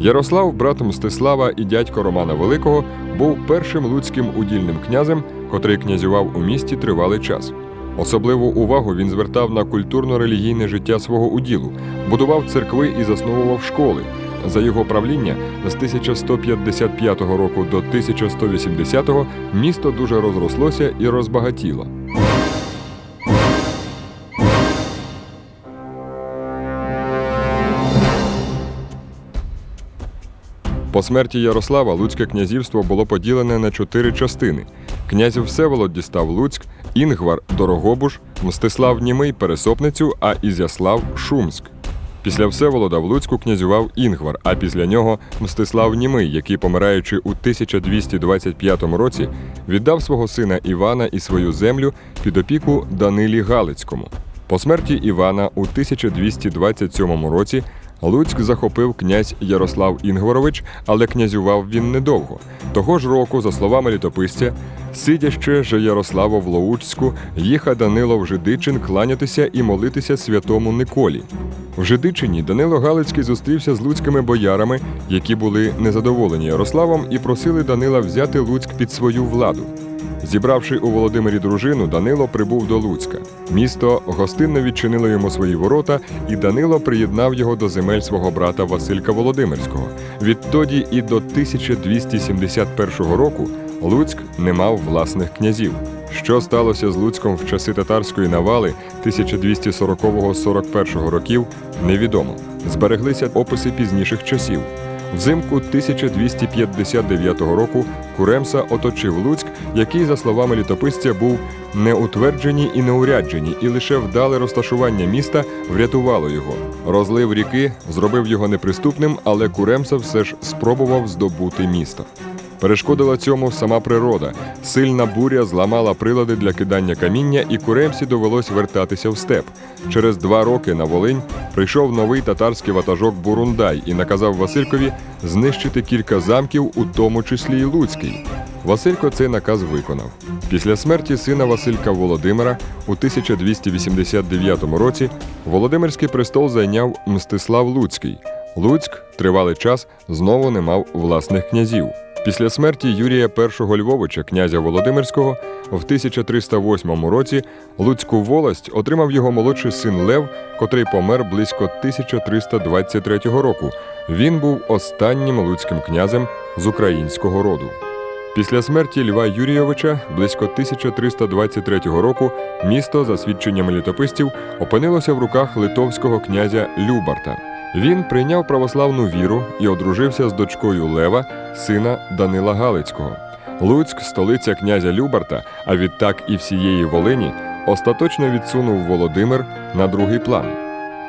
Ярослав, брат Мстислава і дядько Романа Великого, був першим луцьким удільним князем, котрий князював у місті тривалий час. Особливу увагу він звертав на культурно-релігійне життя свого уділу, будував церкви і засновував школи. За його правління з 1155 року до 1180 місто дуже розрослося і розбагатіло. По смерті Ярослава Луцьке князівство було поділене на чотири частини. Князь Всеволод дістав Луцьк, Інгвар Дорогобуж, Мстислав Німий Пересопницю, а Ізяслав Шумськ. Після Всеволода в Луцьку князював Інгвар, а після нього Мстислав Німий, який, помираючи у 1225 році, віддав свого сина Івана і свою землю під опіку Данилі Галицькому. По смерті Івана у 1227 році Луцьк захопив князь Ярослав Інгварович, але князював він недовго. Того ж року, за словами літописця, сидяще же Ярославо в Лоучську, їха Данило в Жидичин кланятися і молитися святому Николі. В Жидичині Данило Галицький зустрівся з луцькими боярами, які були незадоволені Ярославом, і просили Данила взяти Луцьк під свою владу. Зібравши у Володимирі дружину, Данило прибув до Луцька. Місто гостинно відчинило йому свої ворота, і Данило приєднав його до земель свого брата Василька Володимирського. Відтоді і до 1271 року Луцьк не мав власних князів. Що сталося з Луцьком в часи татарської навали 1240-41 років, невідомо. Збереглися описи пізніших часів. Взимку 1259 року Куремса оточив Луцьк, який, за словами літописця, був неутверджені і неуряджені, і лише вдале розташування міста врятувало його. Розлив ріки зробив його неприступним, але Куремса все ж спробував здобути місто. Перешкодила цьому сама природа. Сильна буря зламала прилади для кидання каміння, і Куремсі довелось вертатися в степ. Через два роки на Волинь прийшов новий татарський ватажок Бурундай і наказав Василькові знищити кілька замків, у тому числі й Луцький. Василько цей наказ виконав. Після смерті сина Василька Володимира у 1289 році Володимирський престол зайняв Мстислав Луцький. Луцьк тривалий час знову не мав власних князів. Після смерті Юрія І Львовича, князя Володимирського, в 1308 році Луцьку волость отримав його молодший син Лев, котрий помер близько 1323 року. Він був останнім луцьким князем з українського роду. Після смерті Льва Юрійовича близько 1323 року місто, за свідченнями літописців, опинилося в руках литовського князя Любарта. Він прийняв православну віру і одружився з дочкою Лева, сина Данила Галицького. Луцьк, столиця князя Любарта, а відтак і всієї Волині, остаточно відсунув Володимир на другий план.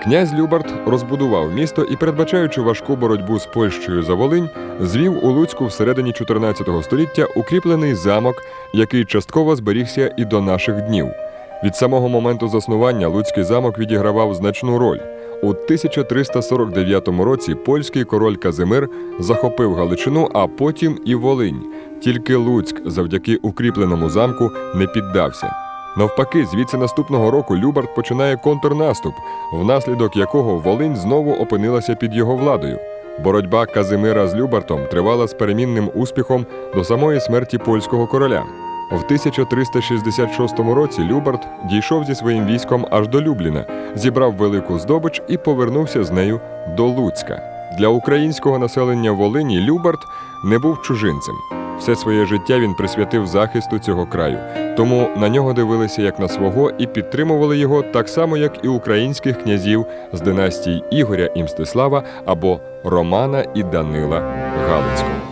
Князь Любарт розбудував місто і, передбачаючи важку боротьбу з Польщею за Волинь, звів у Луцьку всередині 14 століття укріплений замок, який частково зберігся і до наших днів. Від самого моменту заснування Луцький замок відігравав значну роль. У 1349 році польський король Казимир захопив Галичину, а потім і Волинь. Тільки Луцьк завдяки укріпленому замку не піддався. Навпаки, звідси наступного року Любарт починає контрнаступ, внаслідок якого Волинь знову опинилася під його владою. Боротьба Казимира з Любартом тривала з перемінним успіхом до самої смерті польського короля. В 1366 році Любарт дійшов зі своїм військом аж до Любліна, зібрав велику здобич і повернувся з нею до Луцька. Для українського населення Волині Любарт не був чужинцем. Все своє життя він присвятив захисту цього краю, тому на нього дивилися як на свого і підтримували його так само, як і українських князів з династій Ігоря і Мстислава або Романа і Данила Галицького.